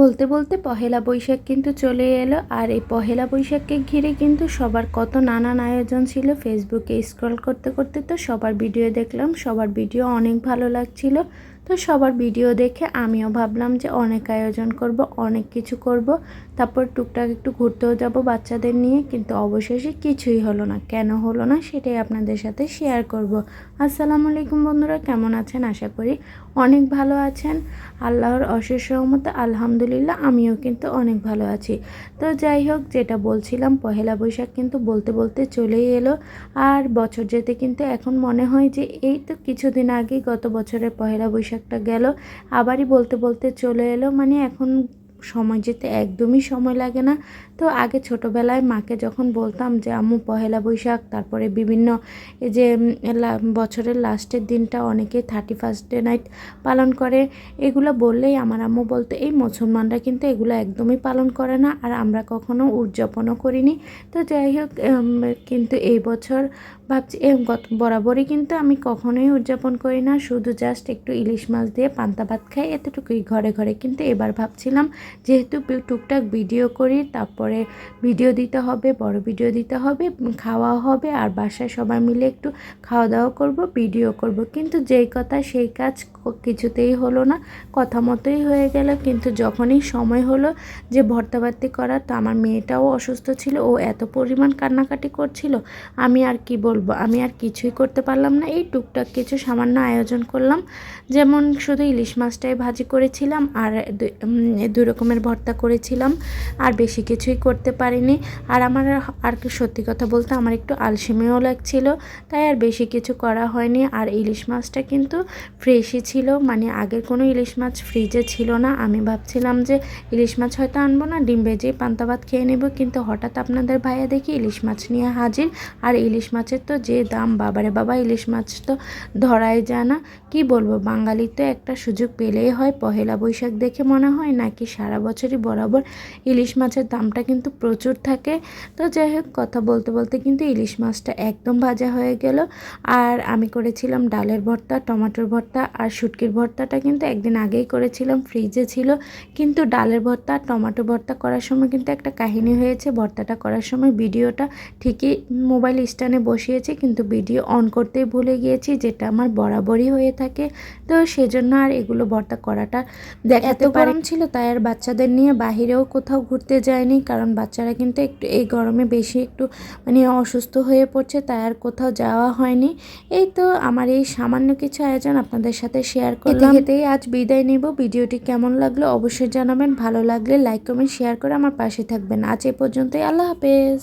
বলতে বলতে পহেলা বৈশাখ কিন্তু চলে এলো, আর এই পহেলা বৈশাখকে ঘিরে কিন্তু সবার কত নানান আয়োজন ছিল। ফেসবুকে স্ক্রল করতে করতে তো সবার ভিডিও দেখলাম, সবার ভিডিও অনেক ভালো লাগছিল। তো সবার ভিডিও দেখে আমিও ভাবলাম যে অনেক আয়োজন করব, অনেক কিছু করব। তারপর টুকটাক একটু ঘুরতেও যাব বাচ্চাদের নিয়ে, কিন্তু অবশেষে কিছুই হলো না। কেন হলো না সেটাই আপনাদের সাথে শেয়ার করব। আসসালামু আলাইকুম বন্ধুরা, কেমন আছেন? আশা করি অনেক ভালো আছেন। আল্লাহর অশেষ সহমত আলহামদুলিল্লাহ আমিও কিন্তু অনেক ভালো আছি। তো যাই হোক, যেটা বলছিলাম, পহেলা বৈশাখ কিন্তু বলতে বলতে চলেই এলো। আর বছর যেতে কিন্তু এখন মনে হয় যে এই তো কিছুদিন আগে গত বছরের পহেলা বৈশাখটা গেল। আবারই বলতে বলতে চলে এলো। মানে এখন সময় যেতে একদমই সময় লাগে না। তো আগে ছোটোবেলায় মাকে যখন বলতাম যে, আম্মু, পহেলা বৈশাখ, তারপরে বিভিন্ন এই যে বছরের লাস্টের দিনটা অনেকে থার্টি ফার্স্ট ডে নাইট পালন করে। এগুলো বললেই আমার আম্মু বলতো, এই মুসলমানরা কিন্তু এগুলো একদমই পালন করে না, আর আমরা কখনো উদযাপনও করিনি। তো যাই হোক কিন্তু এই বছর ভাবছি গত, বরাবরই কিন্তু আমি কখনোই উদযাপন করি না। শুধু জাস্ট একটু ইলিশ মাছ দিয়ে পান্তা ভাত খাই, এতটুকুই ঘরে ঘরে। কিন্তু এবার ভাবছিলাম যেহেতু টুকটাক ভিডিও করি, তারপরে ভিডিও দিতে হবে, বড় ভিডিও দিতে হবে, খাওয়া হবে, আর বাসায় সবাই মিলে একটু খাওয়া দাওয়া করব, ভিডিও করব। কিন্তু যেই কথা সেই কাজ কিছুতেই হলো না। কথা মতোই হয়ে গেল। কিন্তু যখনই সময় হলো যে ভর্তাবার্তি করা তো আমার মেয়েটাও অসুস্থ ছিল। ও এত পরিমাণ কান্নাকাটি করছিল। আমি আর কি বলব? আমি আর কিছুই করতে পারলাম না। এই টুকটাক কিছু সামান্য আয়োজন করলাম। যেমন শুধু ইলিশ মাছটাই ভাজি করেছিলাম, আর দু রকমের ভর্তা করেছিলাম, আর বেশি কিছুই করতে পারিনি। আর আমার আর কি সত্যি কথা বলতে আমার একটু আলসেমিও লাগছিল, তাই আর বেশি কিছু করা হয়নি। আর ইলিশ মাছটা কিন্তু ফ্রেশই ছিল মানে আগের কোনো ইলিশ মাছ ফ্রিজে ছিল না। আমি ভাবছিলাম যে ইলিশ মাছ হয়তো আনব না, ডিম ভেজেই পান্তা ভাত খেয়ে নেব, কিন্তু হঠাৎ আপনাদের ভাইয়া দেখি ইলিশ মাছ নিয়ে হাজির। আর ইলিশ মাছের তো যে দাম, বাবারে বাবা, ইলিশ মাছ তো ধরাই যায় না। কি বলব বাঙালি তো একটা সুযোগ পেলেই হয়, পহেলা বৈশাখ দেখে মনে হয় নাকি সারা বছরই বরাবর ইলিশ মাছের দামটা কিন্তু প্রচুর থাকে। তো যাই হোক কথা বলতে বলতে কিন্তু ইলিশ মাছটা একদম ভাজা হয়ে গেল। আর আমি করেছিলাম ডালের ভর্তা টমাটোর ভর্তা আর শুটকির ভর্তাটা কিন্তু একদিন আগেই করেছিলাম ফ্রিজে ছিল। কিন্তু ডালের ভর্তা টমাটো ভর্তা করার সময় কিন্তু একটা কাহিনী হয়েছে। ভর্তাটা করার সময় ভিডিওটা ঠিকই মোবাইল স্ট্যান্ডে বসিয়েছি কিন্তু ভিডিও অন করতেই ভুলে গিয়েছি যেটা আমার বরাবরই হয়ে থাকে। তো সেজন্য আর এগুলো ভর্তা করাটা দেখাতে গরম ছিল তাই আর বাচ্চাদের নিয়ে বাহিরেও কোথাও ঘুরতে যায়নি কারণ বাচ্চারা কিন্তু একটু এই গরমে বেশি একটু মানে অসুস্থ হয়ে পড়ছে তাই আর কোথাও যাওয়া হয়নি। এই তো আমার এই সামান্য কিছু আয়োজন আপনাদের সাথে শেয়ার করলাম। এতেই আজ বিদায় নেব। ভিডিওটি কেমন লাগল অবশ্যই জানাবেন। ভালো লাগলে লাইক কমেন্ট শেয়ার করে আমার পাশে থাকবেন। আজ এ পর্যন্তই। আল্লাহ হাফেজ।